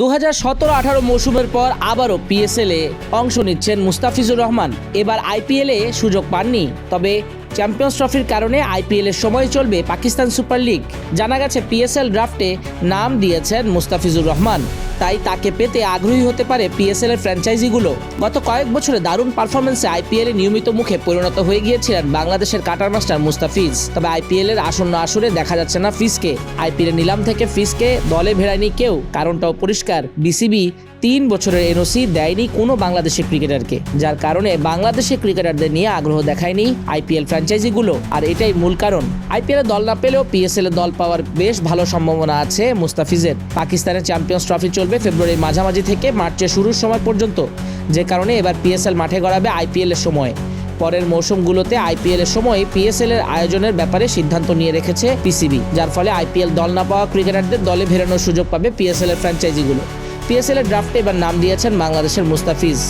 দু হাজার সতেরো আঠারো মৌসুমের পর আবারও পিএসএল এ অংশ নিচ্ছেন মুস্তাফিজুর রহমান। এবার আইপিএল এ সুযোগ পাননি, তবে চ্যাম্পিয়ন্স ট্রফির কারণে আইপিএল এর সময় চলবে পাকিস্তান সুপার লিগ। জানা গেছে পিএসএল ড্রাফটে নাম দিয়েছেন মুস্তাফিজুর রহমান। তাই তাকে পেতে আগ্রহী হতে পারে পিএসএল এর ফ্র্যাঞ্চাইজিগুলো গত কয়েক বছরে দারুণ পারফরমেন্সে আইপিএল এ নিয়মিত মুখে পরিণত হয়ে গিয়েছিলেন বাংলাদেশের কাটার মাস্টার মুস্তাফিজ। তবে আইপিএল এর আসন্ন আসরে দেখা যাচ্ছে না ফিসকে আইপিএল নিলাম থেকে ফিসকে দলে ভেড়ায়নি কেউ। কারণটাও পরিষ্কার। বিসিবি তিন বছরের এনওসি দেয়নি কোনো বাংলাদেশি ক্রিকেটারকে, যার কারণে বাংলাদেশি ক্রিকেটারদের নিয়ে আগ্রহ দেখায়নি আইপিএল ফ্র্যাঞ্চাইজিগুলো। আর এটাই মূল কারণ। আইপিএল দল না পেলেও পিএসএল এ দল পাওয়ার বেশ ভালো সম্ভাবনা আছে মুস্তাফিজের। পাকিস্তানের চ্যাম্পিয়ন্স ট্রফি চলবে ফেব্রুয়ারির মাঝামাঝি থেকে মার্চের শুরুর সময় পর্যন্ত, যে কারণে এবার পিএসএল মাঠে গড়াবে আইপিএল এর সময়। পরের মৌসুমগুলোতে আইপিএল এর সময় পিএসএল এর আয়োজনের ব্যাপারে সিদ্ধান্ত নিয়ে রেখেছে পিসিবি, যার ফলে আইপিএল দল না পাওয়া ক্রিকেটারদের দলে ভেরানোর সুযোগ পাবে পিএসএল এর ফ্র্যাঞ্চাইজিগুলো। পিএসএল এর ড্রাফটে এবার নাম দিয়েছেন বাংলাদেশের মুস্তাফিজ।